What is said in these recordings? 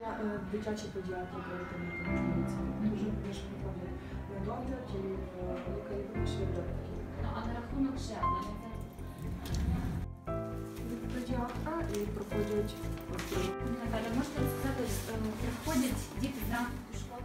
Я е, дитячі педіатри контролюються. Дуже більше приходять на догляд і е, лікарі вирішує довідки. Ну, а на рахунок ще одне. Від педіатра і проходять е, Наталя, можете розказати, е, приходять діти до школи,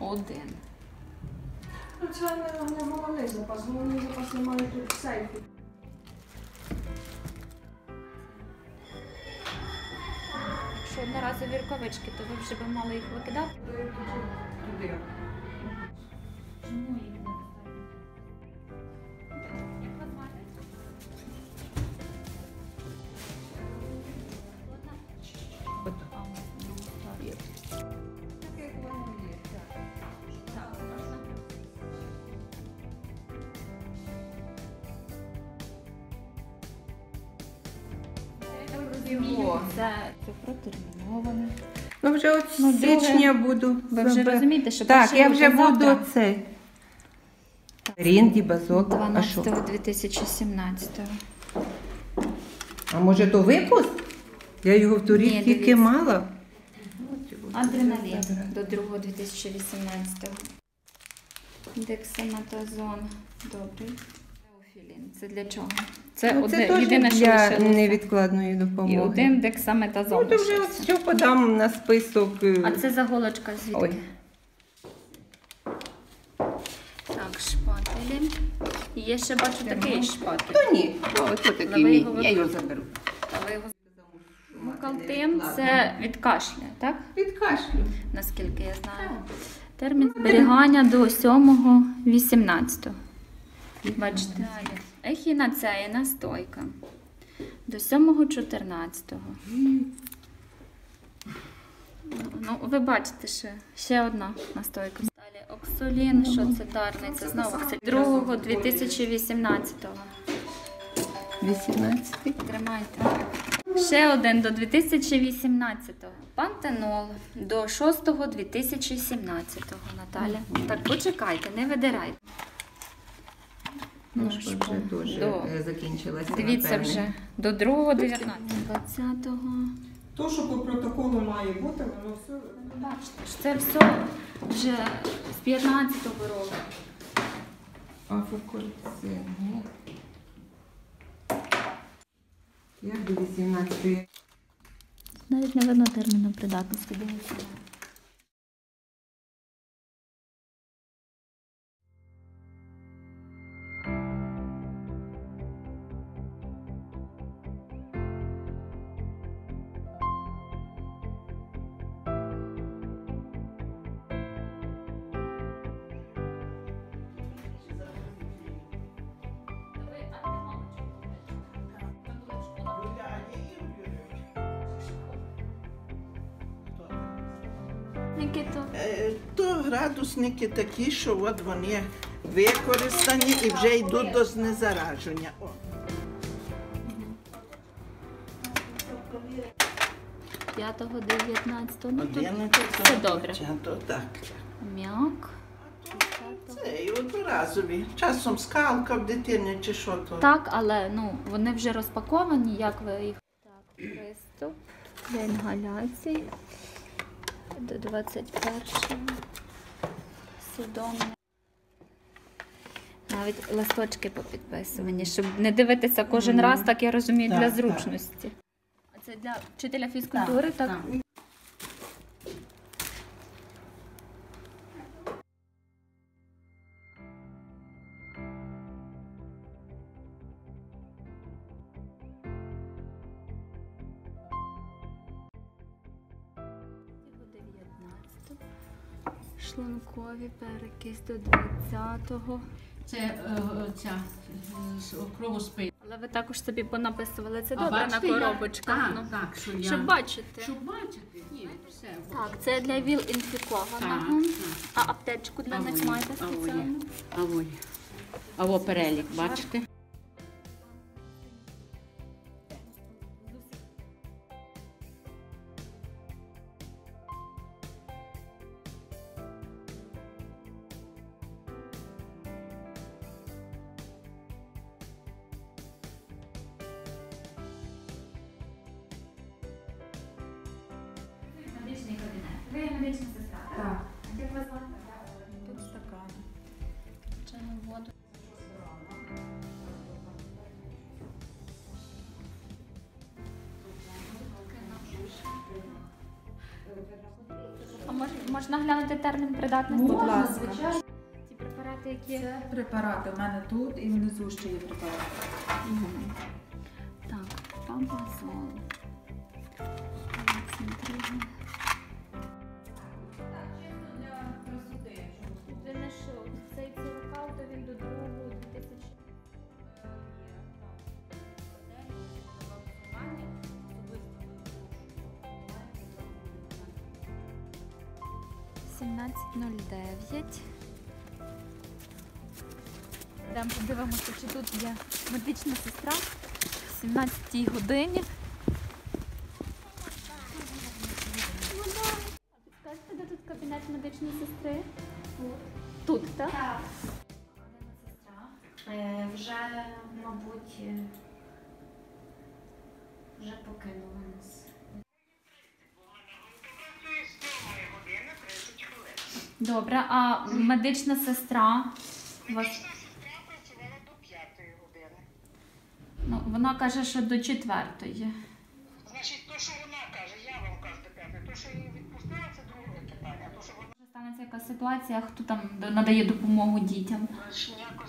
Один. Ну, це не, головний запас, головний запас немає тут в сейфі. Якщо одноразові рукавички, то ви вже б мали їх викидати. Туди- Це, це протерміноване. Ну вже от Ну, з січня буду. Ви вже забирати. розумієте, що Так, я вже буду цей. Рінді, базок, а що? 12 2017 А може то випуск? Я його в торік тільки дивіться. мала. Адреналін до 2 2018 Дексаметазон. Добрий. Це для чого? Це, Ну, одне, теж єдине, що невідкладної допомоги. І один дексаметазон. Ну, то вже от лишився. що подам на список. е, А це заголочка звідки? Ой. Так, шпателі. І Є ще бачу такий шпатель. То ні, о, ось такий мій. його Я його заберу. Але його Мукалтин це від кашля, так? Від кашлю. Наскільки я знаю. Термін зберігання до 7-18. Бачите. Далі. Ехінацеїна стойка. До 7-14. Ну, ви бачите ще, ще одна настойка. Далі Оксолін, що це дарниця? Знову Оксолін. 2 2018. 18. Тримайте. Ще один до 2018-го. Пантенол до 6-го 2017-го, Наталя. Так, почекайте, не видирайте. Ну, Ну, вже дуже до- е, закінчилася. Дивіться напевне. вже до 2-го 19-го. 20-го. То, що по протоколу має бути, воно все. Бачите, це все вже з 15-го року. Афокорцин. ні. Як до 18 Навіть не видно терміну придатності. Дивіться. Е, То градусники такі, що от вони використані і вже йдуть до знезараження. О. 5-го, 19-го. Ну, Одинадцять, все добре. так. М'як. Це і одноразові. Часом скалка в дитини чи що то. Так, але ну, вони вже розпаковані, як ви їх. Так, приступ для інгаляцій. До 21-го. Судомне. Навіть листочки попідписувані, щоб не дивитися кожен раз, так я розумію, Так, для зручності. А це для вчителя фізкультури, так? Шлункові перекис до 20-го. Це е, ця кровоспин. Але ви також собі понаписували це А добре на я- коробочках. Так, ну, так, що я... Щоб бачити. Щоб бачити. Ні, все. Так, це для ВІЛ інфікованого. А аптечку для них маєте авої. спеціальну? А ой. А во перелік, бачите? Ви медична сестра, так? Так. Як вас звати? Тут стакан. Чайну воду. А мож, можна глянути термін придатності? Будь ласка. Ті препарати, які... Це препарати. У мене тут і внизу ще є препарати. Мгм. Так, пампазол. Це 17.09. Йдемо подивимося, чи тут є медична сестра в 17 годині. А підкажете, де тут кабінет медичної сестри? Тут, так? Так. Е, Вже, мабуть, е, вже покинула нас. Добре, а медична сестра? Медична сестра працювала до п'ятої години. Ну, вона каже, що до четвертої. Значить, то, що вона каже, я вам кажу до п'ятої, то, що її відпустила, це друге питання. То, що вона Станеться якась ситуація, хто там надає допомогу дітям. значить, ніяк